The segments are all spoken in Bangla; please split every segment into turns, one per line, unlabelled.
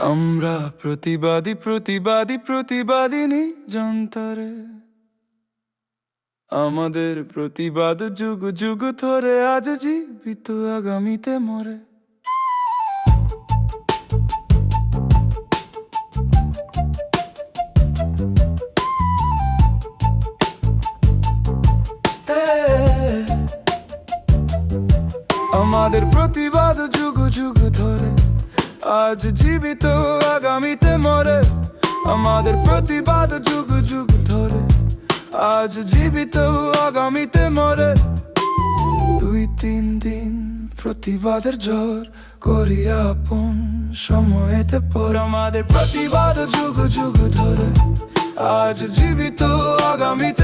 আমরা প্রতিবাদী প্রতিবাদী প্রতিবাদিনী যন্তরে আমাদের প্রতিবাদ যুগ যুগ ধরে আজ জীবিত আগামীতে মরে। আমাদের প্রতিবাদ যুগ যুগ ধরে আজ জীবিত আগামীতে মরে। আমাদের প্রতিবাদ যুগ যুগ ধরে। আজ জীবিত আগামীতে মরে। দুই তিন দিন প্রতিবাদের জ্বর করি আপন সময়েতে পর। আমাদের প্রতিবাদ যুগ যুগ ধরে। আজ জীবিত আগামীতে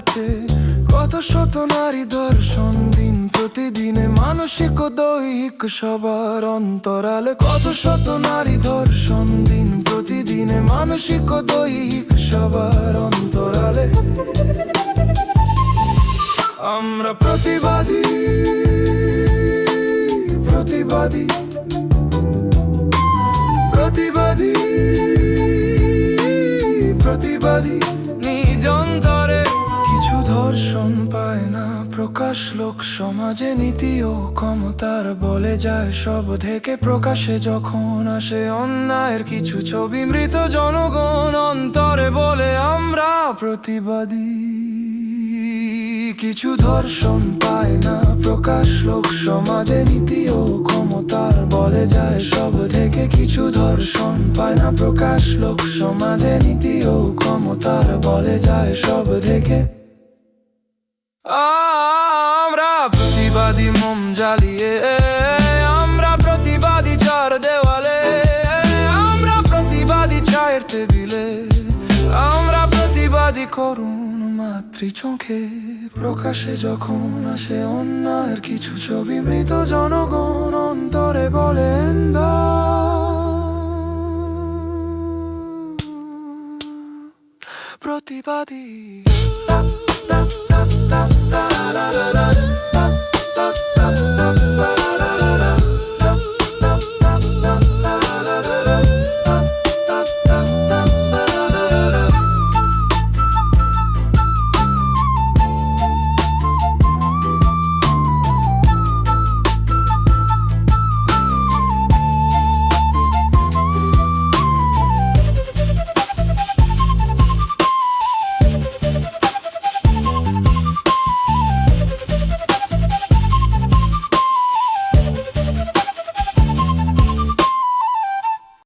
রাতে কত শত নারী দর্শন দিন প্রতিদিনে, মানসিক ও দৈহিক সবার অন্তরালে কত শত নারী দর্শন দিন প্রতিদিনে, মানসিক ও দৈহিক সবার অন্তরালে। আমরা প্রতিবাদী প্রতিবাদী প্রতিবাদী প্রতিবাদী। নিজ ধর্ষণ পায় না, প্রকাশ লোক সমাজে নীতি ও ক্ষমতার বলে যায় সব থেকে। প্রকাশে যখন আসে অন্যায়ের কিছু ছবি, মৃত জনগণ অন্তরে বলে, আমরা প্রতিবাদী। কিছু ধর্ষণ পায় না, প্রকাশ লোক সমাজে নীতি ও ক্ষমতার বলে যায় সব থেকে। কিছু ধর্ষণ পায় না, প্রকাশ লোক সমাজে নীতি ও ক্ষমতার বলে যায় সব থেকে। আমরা প্রতিবাদী মোম জ্বালিয়ে, আমরা প্রতিবাদী চার দেওয়ালে, আমরা প্রতিবাদী চায়ের টেবিলে, আমরা প্রতিবাদী করুন মাতৃ চোখে। প্রকাশে যখন আসে অন্যায়ের কিছু ছবি, মৃত জনগণ অন্তরে বলেন, না। প্রতিবাদী La la la la.